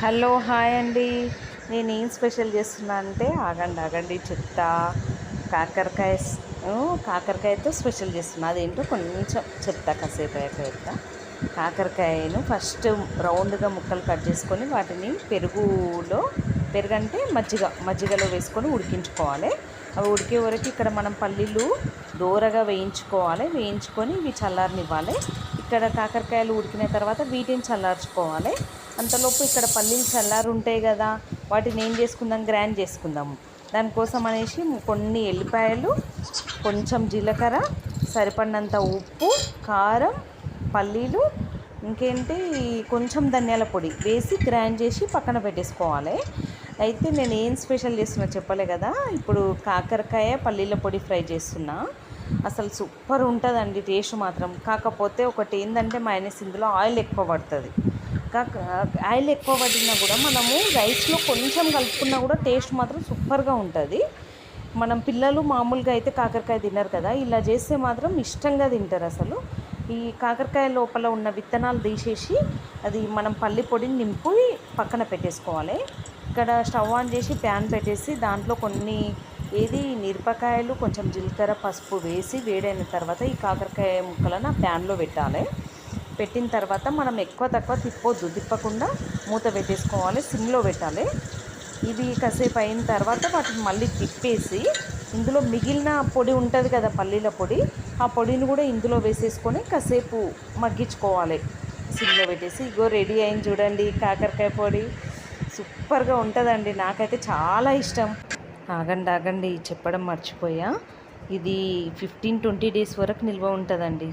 Hello hi అండి. నేను ఏం స్పెషల్ చేస్తున్నా అంటే ఆగండి ఆగండి చెప్తా కాకరకాయ కాకరకాయతో స్పెషల్ చేస్తున్నా. అదేంటో కొంచెం చెప్తా కాసేపు అయ్యాక చెప్తా కాకరకాయను ఫస్ట్ రౌండ్గా ముక్కలు కట్ చేసుకొని వాటిని పెరుగులో పెరుగు అంటే మజ్జిగ మజ్జిగలో వేసుకొని ఉడికించుకోవాలి. అవి ఉడికే వరకు ఇక్కడ మనం పల్లీలు దూరగా వేయించుకోవాలి. వేయించుకొని ఇవి చల్లారనివ్వాలి. ఇక్కడ కాకరకాయలు ఉడికిన తర్వాత వీటిని చల్లార్చుకోవాలి. అంతలోపు ఇక్కడ పల్లీలు చల్లారు ఉంటాయి కదా వాటిని ఏం చేసుకుందాం? గ్రైండ్ చేసుకుందాము. దానికోసం అనేసి కొన్ని ఎల్లిపాయలు కొంచెం జీలకర్ర సరిపడినంత ఉప్పు కారం పల్లీలు ఇంకేంటి కొంచెం ధనియాల పొడి వేసి గ్రైండ్ చేసి పక్కన పెట్టేసుకోవాలి. అయితే నేను ఏం స్పెషల్ చేస్తున్నా చెప్పలే కదా ఇప్పుడు కాకరకాయ పల్లీల పొడి ఫ్రై చేస్తున్నా. అసలు సూపర్ ఉంటుందండి టేస్ట్ మాత్రం. కాకపోతే ఒకటి ఏంటంటే మైనస్ ఇందులో ఆయిల్ ఎక్కువ పడుతుంది. కాక ఆయిల్ ఎక్కువ పడినా కూడా మనము రైస్లో కొంచెం కలుపుకున్నా కూడా టేస్ట్ మాత్రం సూపర్గా ఉంటుంది. మనం పిల్లలు మామూలుగా అయితే కాకరకాయ తినరు కదా ఇలా చేస్తే మాత్రం ఇష్టంగా తింటారు అసలు. ఈ కాకరకాయ లోపల ఉన్న విత్తనాలు తీసేసి అది మనం పల్లి పొడిని నింపి పక్కన పెట్టేసుకోవాలి. ఇక్కడ స్టవ్ ఆన్ చేసి ప్యాన్ పెట్టేసి దాంట్లో కొన్ని ఏది మిరపకాయలు కొంచెం జీలకర్ర పసుపు వేసి వేడైన తర్వాత ఈ కాకరకాయ ముక్కలను ఆ ప్యాన్లో పెట్టాలి. పెట్టిన తర్వాత మనం ఎక్కువ తక్కువ తిప్పొద్దు తిప్పకుండా మూత పెట్టేసుకోవాలి సిమ్లో పెట్టాలి. ఇది కాసేపు అయిన తర్వాత వాటిని మళ్ళీ తిప్పేసి ఇందులో మిగిలిన పొడి ఉంటుంది కదా పల్లీల పొడి ఆ పొడిని కూడా ఇందులో వేసేసుకొని కాసేపు మగ్గించుకోవాలి. సిమ్లో పెట్టేసి ఇగో రెడీ అయింది చూడండి కాకరకాయ పొడి. సూపర్గా ఉంటుందండి నాకైతే చాలా ఇష్టం. ఆగండి ఆగండి చెప్పడం మర్చిపోయా. ఇది ఫిఫ్టీన్ ట్వంటీ డేస్ వరకు నిల్వ ఉంటుందండి.